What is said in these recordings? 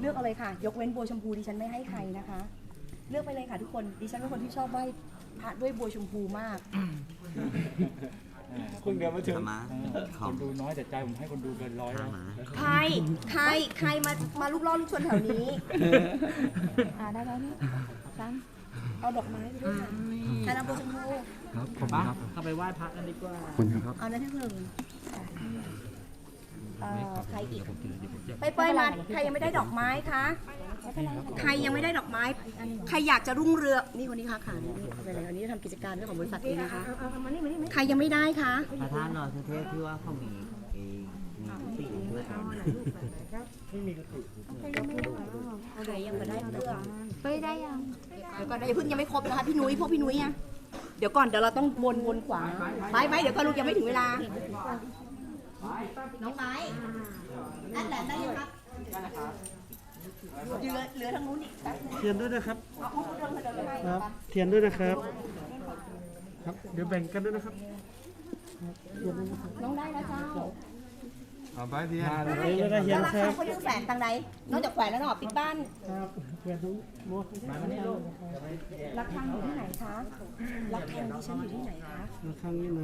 เลือกเอาเลยค่ะ ยกเว้นบัวชมพูดิฉันไม่ให้ใครนะคะ เลือกไปเลยค่ะทุกคนดิฉันเป็นคนที่ชอบไหว้พระด้วยบัวชมพูมากเพิ่งเดินมาถึงธรรมะคนดูน้อยแต่ใจผมให้คนดูเกินร้อยข้าแล้วหมาใคร ใคร ใครมา มาลูกล่อลูกชนแถวนี้ อ่าได้แล้วนี่ซ้ำเอาดอกไม้ไปด้วยค่ะใครรับบัวชมพูครับผมปะครับ เข้าไปไหว้พระกันดีกว่าคุณครับเอานั่นที่หนึ่ง เอ่อใครอีกไปเปยมาใครยังไม่ได้ดอกไม้คะใครยังไม่ได้ดอกไม้ ใครอยากจะรุ่งเรืองนี่คนนี้ค่ะค่ะนี่เอาไปเลยอันนี้ทำกิจการเรื่องของบริษัทนี้นะคะใครยังไม่ได้คะพระธาตุนรสุเทพที่ว่าเขามีเอมีสีด้วยกันใครยังไม่ได้เลือกเฮ้ยได้ยังเดี๋ยวก่อนเดี๋ยวเพิ่งยังไม่ครบนะคะพี่นุ้ยพวกพี่นุ้ยอะเดี๋ยวก่อนเดี๋ยวเราต้องวนวนขวาไปไปเดี๋ยวก่อนลูกยังไม่ถึงเวลา น้องไม้นั่นแหละได้ยังครับเหลือเหลือทางนู้นอีกแป๊บนึงเทียนด้วยนะครับเอาอุ้มเดินเดินไปให้ครับ เทียนด้วยนะครับ ครับ เดี๋ยวแบ่งกันด้วยนะครับ น้องได้แล้วเจ้า เอาไปเทียนเทียนด้วยนะเทียแล้นวราครัคาบเขายังแฝงตังใดนอกจากแขวนแล้วเนาะปิดบ้านครับเทียนทั้งหมดระฆังอยู่ที่ไหนคะระฆังดิฉันอยู่ที่ไหนคะระฆังนี่ไหน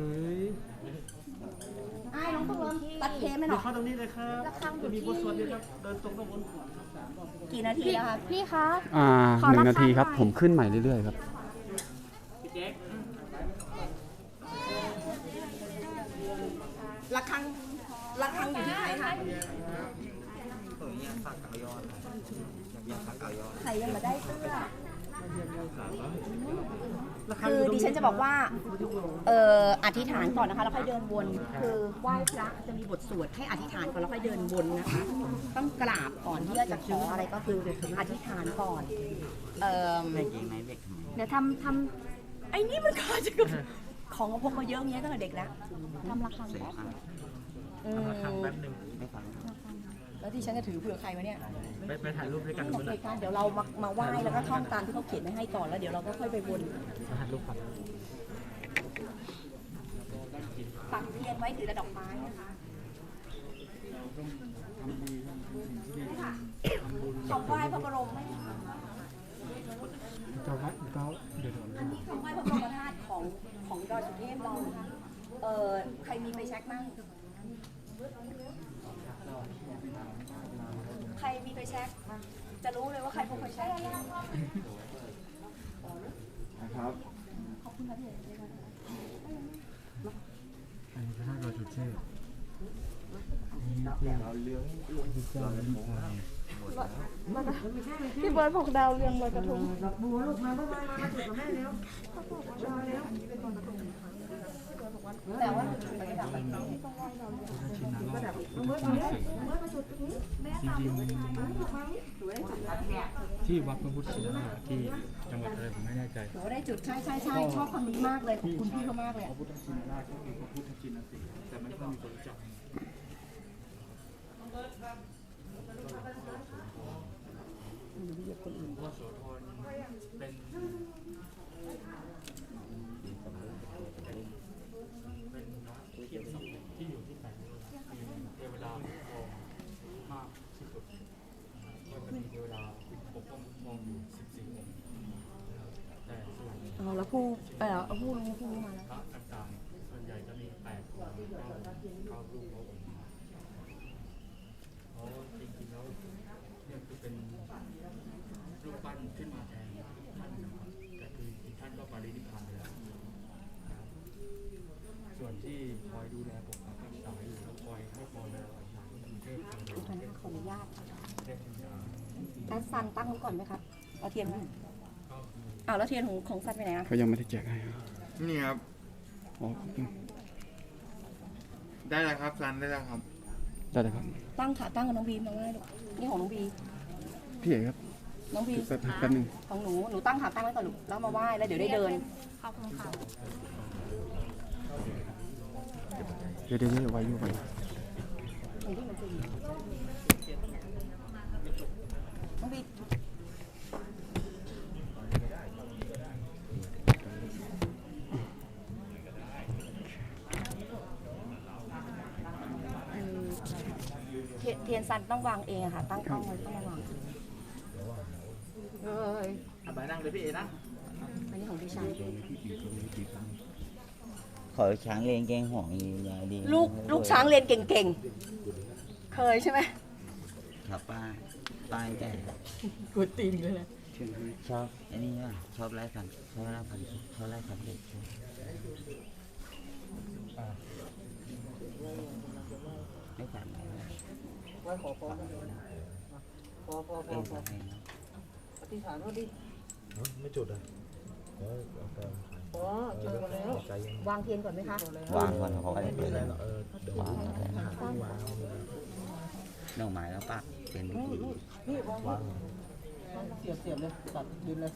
ไอ้ายน้องต้องเริ่มตัดเทมไหมหเดี๋น่ยวอยเข้าตรงนี้เลยครับระฆังอยู่จะมีที่บทสวดด้วยครับ เดินตรงข้างบนกี่นาทีแล้วคะพี่คะ อ่าขอหนึ่งราคานาทีครับหน่อย ผมขึ้นใหม่เรื่อยๆครับระฆัง ระฆังอยู่ที่ใครคะตัวนี้ฝากเกายอดอยากฝากเกายอดใครยังมาได้เสื้อคือดิฉันจะบอกว่าเอ่ออธิษฐานก่อนนะคะแล้วค่อยเดินวน คือไหว้พระจะมีบทสวดให้อธิษฐานก่อนแล้วค่อยเดินวนนะคะต้องกราบก่อนที่จะขออะไรก็คืออธิษฐานก่อนเอ่อเด็กยิงไหมเด็กทำไมเดี๋ยวทำทำไอ้นี่มันขาดจะกับของพกมาเยอะเงี้ยตั้งแต่เด็กแล้วทำราคา เสียแป๊บฟังอืมไม่ฟังแล้วที่ฉันจะถือเผื่อใครมาเนี่ยไปไปถ่ายรูปด้วยกันโอเคกันเดี๋ยวเรามามาไหว้แล้วก็ท่องตามที่เขาเขียนไว้ให้ก่อนแล้วเดี๋ยวเราก็ค่อยไปวนถ่ายรูปก่อนปักเทียนไว้ถือแต่ดอกไม้นะคะนี่ค่ะคำไหว้พระบรมไหมเจ้าวัดเจ้าเดี๋ยวอันนี้คำไหว้พระบรมธาตุของของดอยสุเทพเรานะคะเออใครมีไฟแช็กบ้าง ใครมีไฟแช็กจะรู้เลยว่าใครพกไฟแช็กนะครับขอบคุณค่ะพี่อันนี้พระธาตุดอยสุเทพเราเลี้ยงพี่เบิร์ดบอกดาวเรืองลอยกระทงแต่ว่าไปดับแบบนี้ที่วัดพระพุทธชินราชที่จังหวัดอะไรผมไม่แน่ใจหนูได้จุดใช่ใช่ใช่ชอบคำนี้มากเลยขอบคุณพี่เขามากเลยพระพุทธชินราชก็คือพระพุทธชินสีแต่ม่ค่อยมีคนจักพ่อโสธรเป็นเป็นเทียนศักดิ์สิทธิ์ที่อยู่ที่ไหนมีเทวดาคุ้มครองมากที่สุดก็จะมีเทวดาปกป้องคุ้มครองอยู่ 14 องค์แต่ส่วน อ๋อแล้วผู้เออเอาผู้รู้ผู้ รู้มาแล้วพระต่างๆส่วนใหญ่จะมี8องค์เข้าเข้ารูปพระองค์เพราะจริงๆแล้วเนี่ยคือเป็นรูปปั้นขึ้นมาแทนท่านนะครับแต่คืออีกท่านก็ปรินิพพานไปแล้วนะครับส่วนที่คอยดูแลปกปักรักษาอยู่แล้วคอยให้พรเราอีกอย่างก็คือเทพทางเดินตอนนั้นขออนุญาตเทพทางเดินแอดซันตั้งไว้ก่อนไหมครับเอาเทียนมาก็คืออ้าวแล้วเทียนของของซันไปไหนอะ เขายังไม่ได้แจกให้ครับนี่ครับ อ๋อขอบคุณได้แล้วครับซันได้แล้วครับ ได้เลยครับ ตั้งขาตั้งกับน้องบีมมาไว้ลูกนี่ของน้องบีพี่เอกครับน้องบีแป๊บแป๊บนึงของหนูหนูตั้งขาตั้งไว้ก่อนลูกแล้วมาไหว้แล้วเดี๋ยวได้เดิน ขอบคุณค่ะ เดี๋ยวเดี๋ยวเดี๋ยวไว้อยู่ไว้น้องบีอืมเทียนเทียน ซัน ต้องวางเองอะค่ะ ตั้งกล้องไว้ต้องระวังเอาไปนั่งเลยพี่เอนะอันนี้ของดิฉันขอช้างเลงเกงห่วงอียายดีลูกลูกช้างเรียนเก่งๆ เคยใช่ไหมครับป้าป้าแต่กดตีนเลยนะชอบไอ้นี่ว่ะชอบไล่ฟันชอบไล่ฟันชอบไล่ฟันเด็กไม่ฟันไม่ฟัน ไว้ขอพรพอพอพอองพอเองอธิษฐานว่าดิไม่จุดอะเดี๋ยวเอาไปพอเจอมาแล้วใจเย็นวางเทียนก่อนไหมคะ วางก่อนเขาะไม่เป็นไรหรอกเออเดี๋ยววางหาที่วางดอกไม้แล้วปักเป็นพิธีนี่วางวางเสียบเสียบเลยตัดดินเลย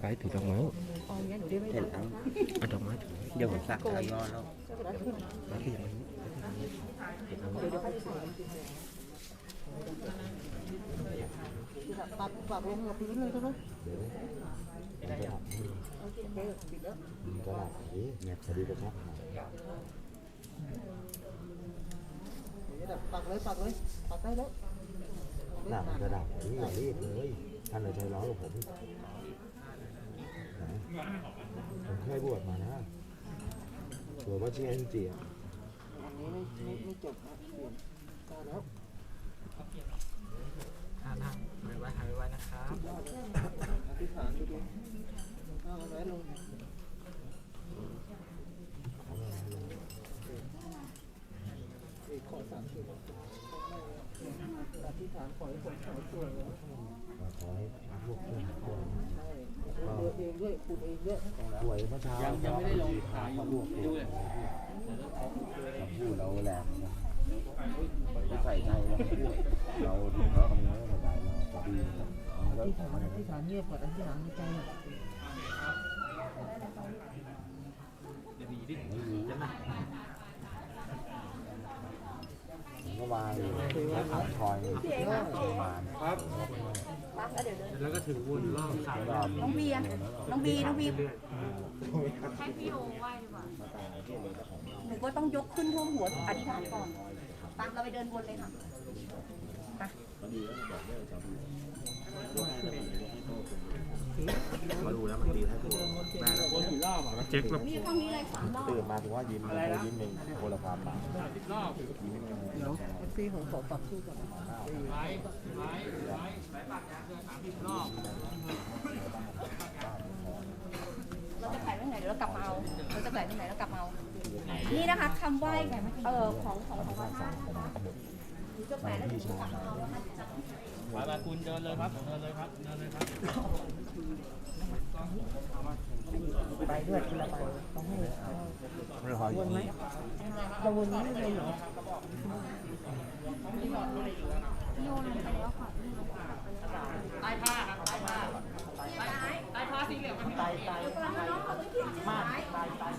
ไปถือดอกไม้อ๋องั้นหนูได้ไม่เสร็จได้แล้วเอาดอกไม้ถือเดี๋ยวผมสักเอายอดแล้วไปที่อย่างนี้ตัดป ปากปักลงกับพื้นเลยใช่ไหมกระดาษกระดาษนี้เนี่ยพอดีกระชับปักเลยปักเลยปักได้แล้วหน้ากระดาษนี้อย่ารีบเลยท่านเลยใจร้อนกับผมผมเคยบวชมานะบวชว่าเชื่อเจีอะอันนี้ไม่ไม่จบนะเปลี่ยนได้แล้ว ห้าทางไว้ไว้หายไว้นะครับขอสามสิบอธิษฐานขอให้คนขายสวยนขอให้พวกเพื่อนคนใช่เองด้วยคุณเองด้วยสวยเมื่อเช้ายังยังไม่ได้ลงขายอยู่พวยกดูเลยพูดเราแหลมใส่ใจ เราพูเราถึงเราคำนี้ไม่ใจเราดีอธิษฐานอธิษฐานเงียบก่อนอธิษฐานในใจอะก็วางอยู่แล้วขับคอยมาครับแล้วเดี๋ยวเดินแล้วก็ถึงวนรอบสามรอบน้องบีน้องบีน้องบีหนูก็ต้องยกขึ้นท่วมหัวอธิษฐานก่อนไปเราไปเดินวนเลยค่ะ มาดูแล้วมันดีให้ตัวแม่แล้ววนกี่รอบอะเจ๊กแล้วนี่ห้งนี้เลยสามรอบตื่นมาถึงว่ายิ้มเลยยิ้มหนึ่งคนละความปากสิบรอบเดี๋ยวเอฟซีของขอปักชื่ก่อนไว้ไว้ไว้ไว้ปากยาเกินสามสิบรอบเราจะแขวนไว้ไหนเดี๋ยวเรากลับมาเอาเราจะแขวนไว้ไหนแล้วกลับมาเอานี่นะคะคำไหว้เออของของของพระธาตุ มาเอานะคะมามาคุณเดินเลยครับเดินเลยครับเดินเลยครับไปด้วยคนละใบต้องให้ไม่ขอยิ้มเราวนนี้ไม่เลยเหรอใต้ผ้าครับใต้ผ้าใต้ผ้าสีเหลืองมันตายตายมากตายตาย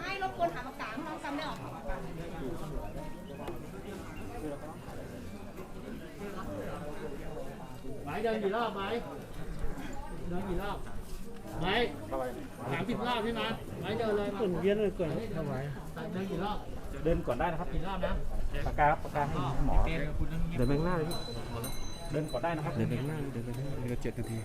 ให้รบกวนหาปากกาให้น้องจำได้ หรอไม้เดินกี่รอบไม้เดินกี่รอบไม้สามสิบรอบใช่ไหมไม้เดินเลยมาส่วนเวียนเลยก่อนถวายเดินกี่รอบเดินก่อนได้นะครับกี่รอบนะปากกาครับปากกาให้หมอเกณฑ์กับคุณต้องเดินไปข้างหน้าเลยพี่เดินก่อนได้นะครับเดินไปข้างหน้าเดินไปข้างหน้าเหลือเจ็ดนาที